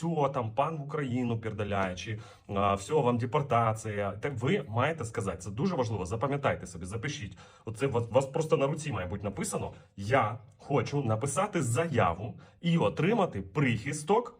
все, там пан в Україну передаляє, чи все, вам депортація. Так ви маєте сказати, це дуже важливо. Запам'ятайте собі, запишіть. Оце у вас просто на руці має бути написано: Я хочу написати заяву і отримати прихисток.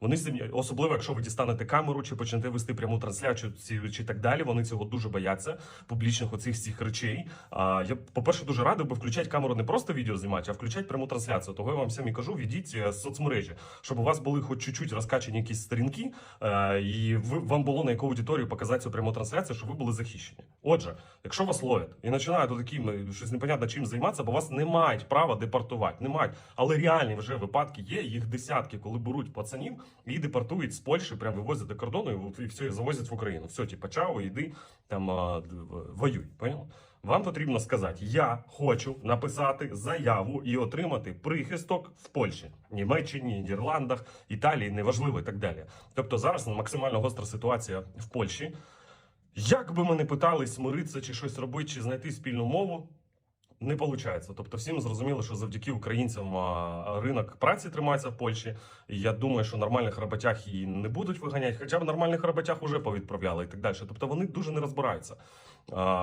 Вони особливо, якщо ви дістанете камеру чи почнете вести пряму трансляцію ці- чи так далі. Вони цього дуже бояться, публічних оцих всіх речей. А я, по-перше, дуже радий би включати камеру не просто відео знімати, а включати пряму трансляцію. Того я вам всім і кажу, відіть е, соцмережі, щоб у вас були хоч чуть-чуть розкачені якісь сторінки, е, і ви, вам було на яку аудиторію показати цю пряму трансляцію, щоб ви були захищені. Отже, якщо вас ловять і починають таким щось непонятно чим займатися, бо вас не мають права депортувати, не мають. Але реальні вже випадки є, їх десятки, коли беруть пацанів і депортують з Польщі, прям вивозять до кордону і, все завозять в Україну. Все, типа, чао, йди там воюй. Понял? Вам потрібно сказати: я хочу написати заяву і отримати прихисток в Польщі, Німеччині, Нідерландах, Італії, неважливо і так далі. Тобто зараз максимально гостра ситуація в Польщі. Як би ми не питались миритися чи щось робити, чи знайти спільну мову, не виходить. Тобто, всім зрозуміло, що завдяки українцям ринок праці тримається в Польщі. І я думаю, що нормальних роботяг і не будуть виганяти, хоча б нормальних роботяг вже повідправляли і так далі. Тобто вони дуже не розбираються.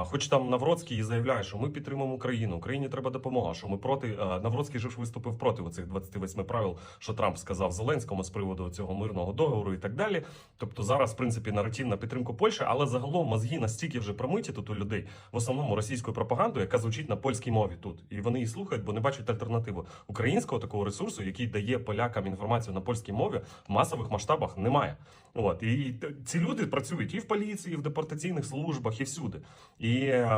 Хоч там Навроцький і заявляє, що ми підтримуємо Україну, Україні треба допомога. Що ми проти Навроцький же ж виступив проти оцих 28 правил, що Трамп сказав Зеленському з приводу цього мирного договору і так далі. Тобто зараз, в принципі, наратив на підтримку Польщі, але загалом мозги настільки вже промиті тут у людей, в основному російською пропагандою, яка звучить на польській мові тут, і вони її слухають, бо не бачать альтернативу українського такого ресурсу, який дає полякам інформацію на польській мові, в масових масштабах немає. От і ці люди працюють і в поліції, і в депортаційних службах, і всюди. І е,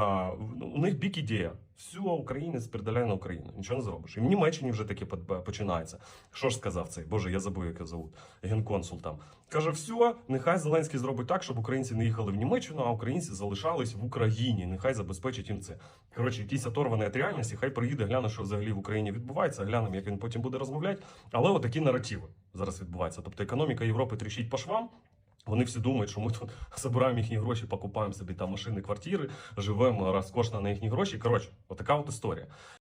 ну, у них бік ідея. Все, українець передаляє на Україну. Нічого не зробиш. І в Німеччині вже таке починається. Що ж сказав цей? Боже, я забув, як його зовут. Генконсул там. Каже, все, нехай Зеленський зробить так, щоб українці не їхали в Німеччину, а українці залишались в Україні. Нехай забезпечить їм це. Коротше, якийсь оторваний від реальності, хай приїде, гляне, що взагалі в Україні відбувається, глянемо, як він потім буде розмовляти. Але отакі наративи зараз відбуваються. Тобто економіка Європи тріщить по швам. Вони всі думають, що ми тут забираємо їхні гроші, покупаємо собі там машини, квартири, живемо розкошно на їхні гроші. Коротше, отака от історія.